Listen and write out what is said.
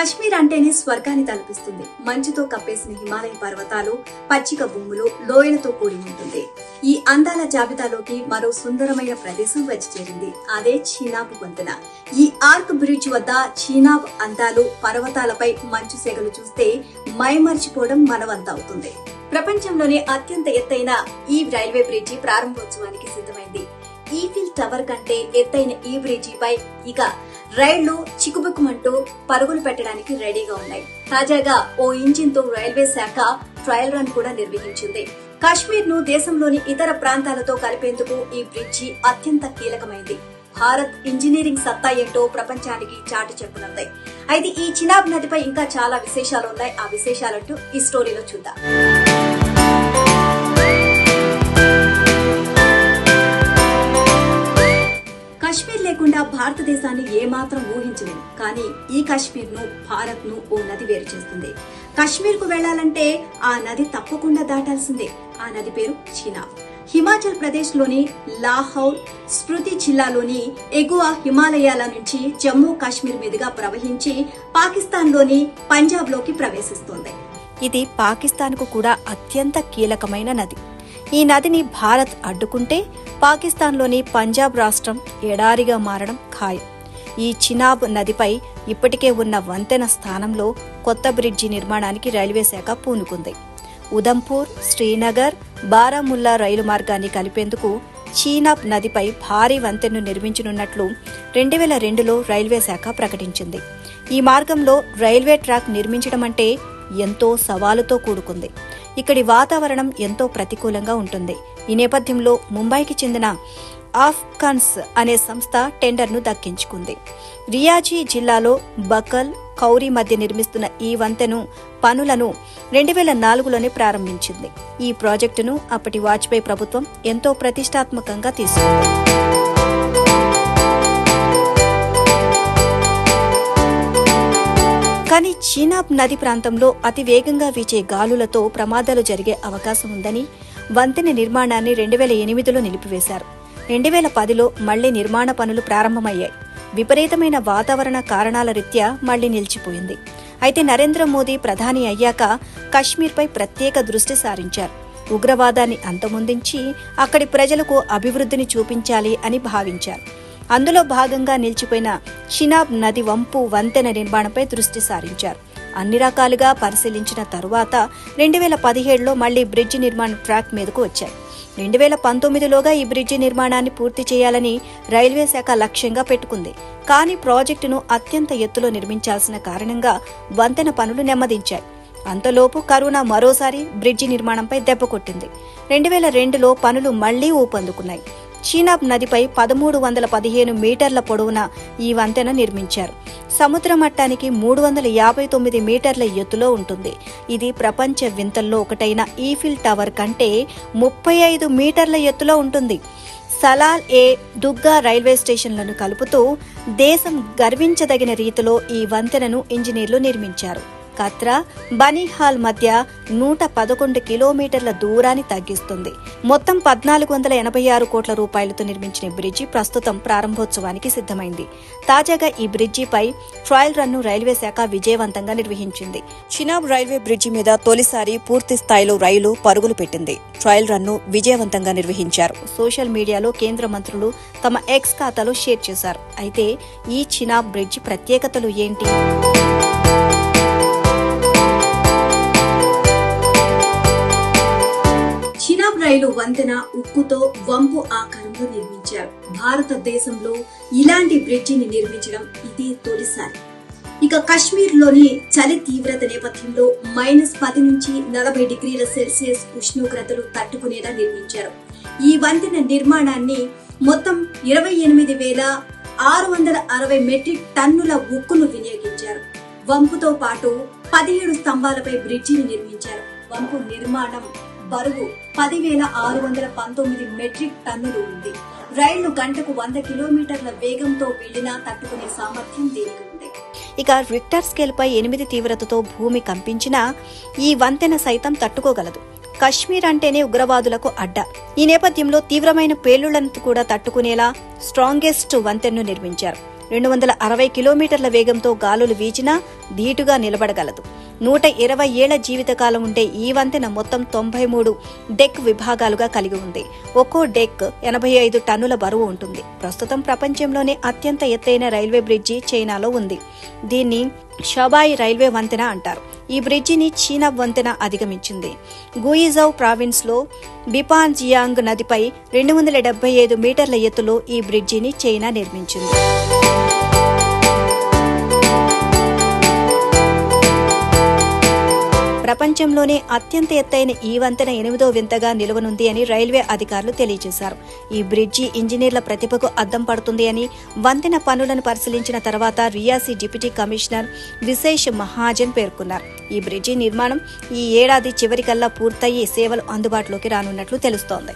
కశ్మీర్ అంటేనే స్వర్గాన్ని తలపిస్తుంది. మంచుతో కప్పేసిన హిమాలయ పర్వతాలు పచ్చిక భూములు లోయలతో కూడి ఉంటుంది. ఈ అందాల జాబితాలోకి మరో సుందరమైన ప్రదేశం వచ్చి చేరింది. అదే చీనాబ్ వంతెన. ఈ ఆర్క్ బ్రిడ్జ్ వద్ద చీనాబ్ అందాలు పర్వతాలపై మంచు సెగలు చూస్తే మైమర్చిపోవడం మనవంత అవుతుంది ప్రపంచంలోనే అత్యంత ఎత్తైన ఈ రైల్వే బ్రిడ్జి ప్రారంభోత్సవానికి సిద్ధమైంది. ఈఫిల్ టవర్ కంటే ఎత్తైన ఈ బ్రిడ్జిపై ఇక రైళ్ళు చిక్కుబుక్కుమంటూ పరుగులు పెట్టడానికి రెడీగా ఉన్నాయి. తాజాగా ఓ ఇంజిన్తో రైల్వే శాఖ ట్రయల్ రన్ కూడా నిర్వహించింది. కాశ్మీర్ను దేశంలోని ఇతర ప్రాంతాలతో కలిపేందుకు ఈ బ్రిడ్జి అత్యంత కీలకమైంది. భారత్ ఇంజనీరింగ్ సత్తా ఏంటో ప్రపంచానికి చాటి చెప్పనుంది. అయితే ఈ చినాబ్ నదిపై ఇంకా చాలా విశేషాలు ఉన్నాయి ఆ విశేషాలంటూ ఈ స్టోరీలో చూద్దాం. భారతదేశాన్ని ఏమాత్రం ఊహించలేము. కానీ ఈ కాశ్మీర్ను భారత్ను ఓ నది వేరు చేస్తుంది. కాశ్మీర్కు వెళ్ళాలంటే ఆ నది తప్పకుండా దాటాల్సిందే. ఆ నది పేరు చీనా. హిమాచల్ ప్రదేశ్లోని లాహౌల్ స్మృతి జిల్లాలోని ఎగువ హిమాలయాల నుంచి జమ్మూ కాశ్మీర్ మీదుగా ప్రవహించి పాకిస్తాన్లోని పంజాబ్లోకి ప్రవేశిస్తోంది. ఇది పాకిస్తాన్కు కూడా అత్యంత కీలకమైన నది. ఈ నదిని భారత్ అడ్డుకుంటే పాకిస్తాన్లోని పంజాబ్ రాష్ట్రం ఎడారిగా మారడం ఖాయం. ఈ చినాబ్ నదిపై ఇప్పటికే ఉన్న వంతెన స్థానంలో కొత్త బ్రిడ్జి నిర్మాణానికి రైల్వే శాఖ పూనుకుంది. ఉదంపూర్ శ్రీనగర్ బారాముల్లా రైలు మార్గాన్ని కలిపేందుకు చీనాబ్ నదిపై భారీ వంతెనను నిర్మించనున్నట్లు రెండు వేల రెండులో రైల్వే శాఖ ప్రకటించింది. ఈ మార్గంలో రైల్వే ట్రాక్ నిర్మించడం అంటే ఎంతో సవాలుతో కూడుకుంది. ఇక్కడి వాతావరణం ఎంతో ప్రతికూలంగా ఉంటుంది. ఈ నేపథ్యంలో ముంబైకి చెందిన ఆఫ్ఘన్స్ అనే సంస్థ టెండర్ను దక్కించుకుంది. రియాజీ జిల్లాలో బకల్ కౌరీ మధ్య నిర్మిస్తున్న ఈ వంతెను పనులను రెండు వేల నాలుగులోనే ప్రారంభించింది. ఈ ప్రాజెక్టును అప్పటి వాజ్పేయి ప్రభుత్వం ఎంతో ప్రతిష్టాత్మకంగా తీసుకుంది. కానీ చీనాబ్ నది ప్రాంతంలో అతి వేగంగా వీచే గాలులతో ప్రమాదాలు జరిగే అవకాశం ఉందని వంతెన నిర్మాణాన్ని రెండు వేల ఎనిమిదిలో నిలిపివేశారు. రెండు వేల పదిలో మళ్ళీ నిర్మాణ పనులు ప్రారంభమయ్యాయి. విపరీతమైన వాతావరణ కారణాల రీత్యా మళ్ళీ నిలిచిపోయింది. అయితే నరేంద్ర మోదీ ప్రధాని అయ్యాక కశ్మీర్పై ప్రత్యేక దృష్టి సారించారు. ఉగ్రవాదాన్ని అంతమొందించి అక్కడి ప్రజలకు అభివృద్ధిని చూపించాలి అని భావించారు. అందులో భాగంగా నిలిచిపోయిన షినాబ్ నది వంపు వంతెన నిర్మాణంపై దృష్టి సారించారు. అన్ని రకాలుగా పరిశీలించిన తరువాత రెండు వేల పదిహేడులో మళ్ళీ బ్రిడ్జి నిర్మాణ ట్రాక్ మీదకు వచ్చాయి. రెండు వేల పంతొమ్మిదిలోగా ఈ బ్రిడ్జి నిర్మాణాన్ని పూర్తి చేయాలని రైల్వే శాఖ లక్ష్యంగా పెట్టుకుంది. కానీ ప్రాజెక్టును అత్యంత ఎత్తులో నిర్మించాల్సిన కారణంగా వంతెన పనులు నెమ్మదించాయి. అంతలోపు కరోనా మరోసారి బ్రిడ్జి నిర్మాణంపై దెబ్బ కొట్టింది. రెండు వేల రెండులో పనులు మళ్ళీ ఊపందుకున్నాయి. చీనాబ్ నదిపై పదమూడు వందల పదిహేను మీటర్ల పొడవున ఈ వంతెన నిర్మించారు. సముద్ర మట్టానికి మూడు వందల యాభై తొమ్మిది మీటర్ల ఎత్తులో ఉంటుంది. ఇది ప్రపంచ వింతల్లో ఒకటైన ఈఫిల్ టవర్ కంటే ముప్పై ఐదు మీటర్ల ఎత్తులో ఉంటుంది. సలాల్ ఏ దుగ్గా రైల్వే స్టేషన్లను కలుపుతూ దేశం గర్వించదగిన రీతిలో ఈ వంతెనను ఇంజనీర్లు నిర్మించారు. కత్రా బనీహాల్ మధ్య నూట పదకొండు కిలోమీటర్ల దూరాన్ని తగ్గిస్తుంది. మొత్తం పద్నాలుగు వందల ఎనభై ఆరు కోట్ల రూపాయలతో నిర్మించిన బ్రిడ్జి ప్రస్తుతం ప్రారంభోత్సవానికి సిద్ధమైంది. తాజాగా ఈ బ్రిడ్జిపై ట్రయల్ రన్ను రైల్వే శాఖ విజయవంతంగా నిర్వహించింది. చినాబ్ రైల్వే బ్రిడ్జి మీద తొలిసారి పూర్తి స్థాయిలో రైలు పరుగులు పెట్టింది. ట్రయల్ రన్ను విజయవంతంగా నిర్వహించారు. సోషల్ మీడియాలో కేంద్ర మంత్రులు తమ ఎక్స్ ఖాతాలో షేర్ చేశారు. అయితే ఈ చినాబ్ బ్రిడ్జ్ ప్రత్యేకతలు ఏంటి? రైలు వంతెన ఉక్కుతో వంపు ఆకారంలో నిర్మించారు. భారతదేశంలో ఇలాంటి బ్రిడ్జిని నిర్మించడం ఇదే తొలిసారి. ఇక కశ్మీర్లోని చలి తీవ్రత నేపథ్యంలో మైనస్ పది నుంచి నలభై డిగ్రీల సెల్సియస్ ఉష్ణోగ్రతలు తట్టుకునేలా నిర్మించారు. ఈ వంతెన నిర్మాణాన్ని మొత్తం ఇరవై ఎనిమిది వేల ఆరు వందల అరవై మెట్రిక్ టన్నుల ఉక్కును వినియోగించారు. వంపుతో పాటు పదిహేడు స్తంభాలపై బ్రిడ్జిని నిర్మించారు. వంపు నిర్మాణం బరువు పదివేల ఆరు వందల పంతొమ్మిది మెట్రిక్ టన్నులు ఉంది. రైళ్ళు గంటకు వంద కిలోమీటర్ల వేగంతో వెళ్ళినా తట్టుకునే సామర్థ్యం దీనికి ఉంది ఇక రిక్టర్ స్కేల్ పై ఎనిమిది తీవ్రతతో భూమి కంపించినా ఈ వంతెన సైతం తట్టుకోగలదు. కశ్మీర్ అంటేనే ఉగ్రవాదులకు అడ్డ. ఈ నేపథ్యంలో తీవ్రమైన పేలుళ్ళను కూడా తట్టుకునేలా స్ట్రాంగెస్ట్ వంతెనను నిర్మించారు. రెండు వందల అరవై కిలోమీటర్ల వేగంతో గాలులు వీచినా ధీటుగా నిలబడగలదు. నూట ఇరవై ఏళ్ళ జీవితకాలం ఉండే ఈ వంతెన మొత్తం తొంభై మూడు డెక్ విభాగాలుగా కలిగి ఉంది. ఒక్కో డెక్ ఎనభై ఐదు టన్నుల బరువు ఉంటుంది. ప్రస్తుతం ప్రపంచంలోనే అత్యంత ఎత్తైన రైల్వే బ్రిడ్జి చైనాలో ఉంది. దీన్ని షబాయి రైల్వే వంతెన అంటారు. ఈ బ్రిడ్జిని చీనా వంతెన అధిగమించింది. గుయిజౌ ప్రావిన్స్లో బిపాన్ జియాంగ్ నదిపై రెండు వందల డెబ్బై ఐదు మీటర్ల ఎత్తులో ఈ బ్రిడ్జిని చైనా నిర్మించింది. ప్రపంచంలోనే అత్యంత ఎత్తైన ఈ వంతెన ఎనిమిదో వింతగా నిలవనుంది అని రైల్వే అధికారులు తెలియజేశారు. ఈ బ్రిడ్జి ఇంజనీర్ల ప్రతిభకు అద్దం పడుతుంది అని వంతెన పనులను పరిశీలించిన తర్వాత రియాసీ డిప్యూటీ కమిషనర్ విశేష్ మహాజన్ పేర్కొన్నారు. ఈ బ్రిడ్జి నిర్మాణం ఈ ఏడాది చివరికల్లా పూర్తయ్యి సేవలు అందుబాటులోకి రానున్నట్లు తెలుస్తోంది.